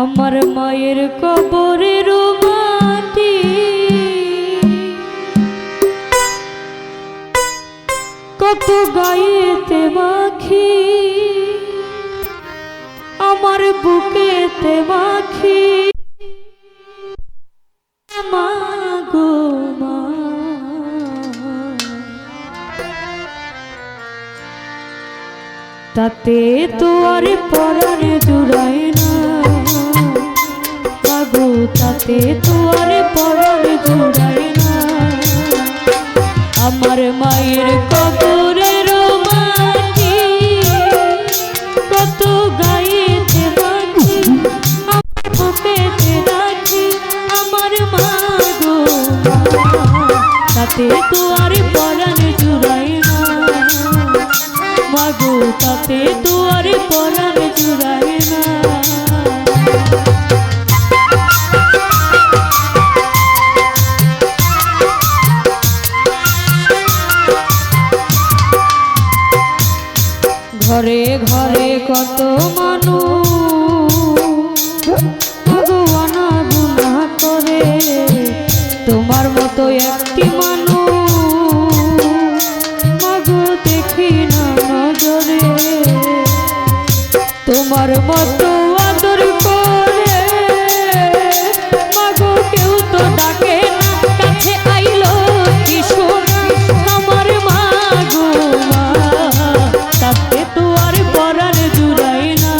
আমার মায়ের কবরের মাটি। কত গায়েতে মাখি আমার বুকেতে মাখি। তাতে তো আর পরার তাতে তো আর পরার জুড়ায় না আমার মায়ের কবরের মাটি কত গায়েতে মাটি আমার বুকেতে রাখি আমার মা গো মা। তাতে তো আর পরাণ না তাতে তো আর পরাণ জুড়ায় ঘরে ঘরে কত মানুষ। ভগবান করে তোমার মতো একটি তাতে তো জুড়াই না।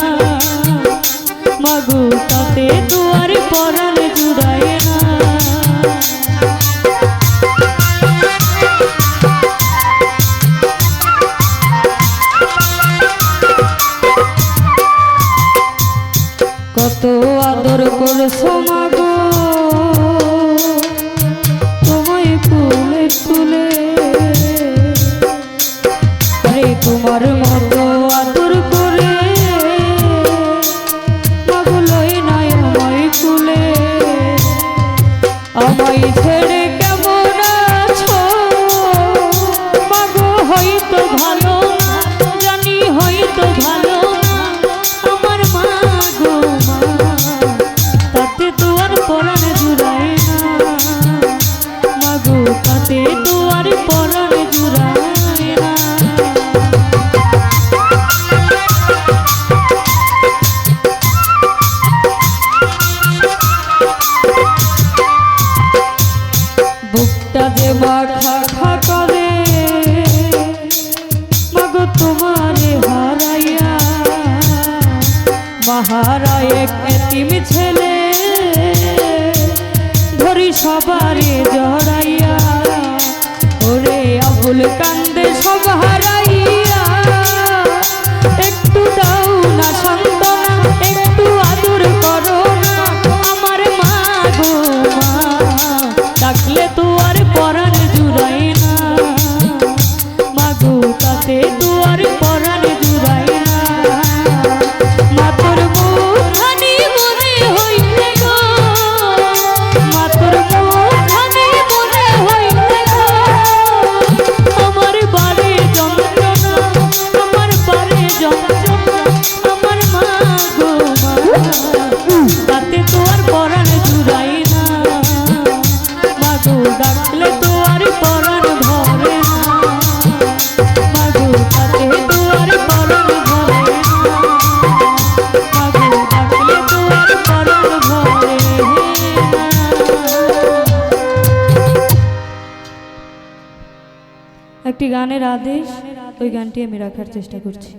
মাগো তাতে তো আর জুড়াই না। কত আদর করছ মাগো। তোমায় কুলে কুলে তোমারে হারাইয়া মহারায় এক এতিম ছেলে ধরি সবারে জড়াইয়া ওরে আবুল কান্দে সব তো একটি গানের আদেশ ওই গানটি আমি রাখার চেষ্টা করছি।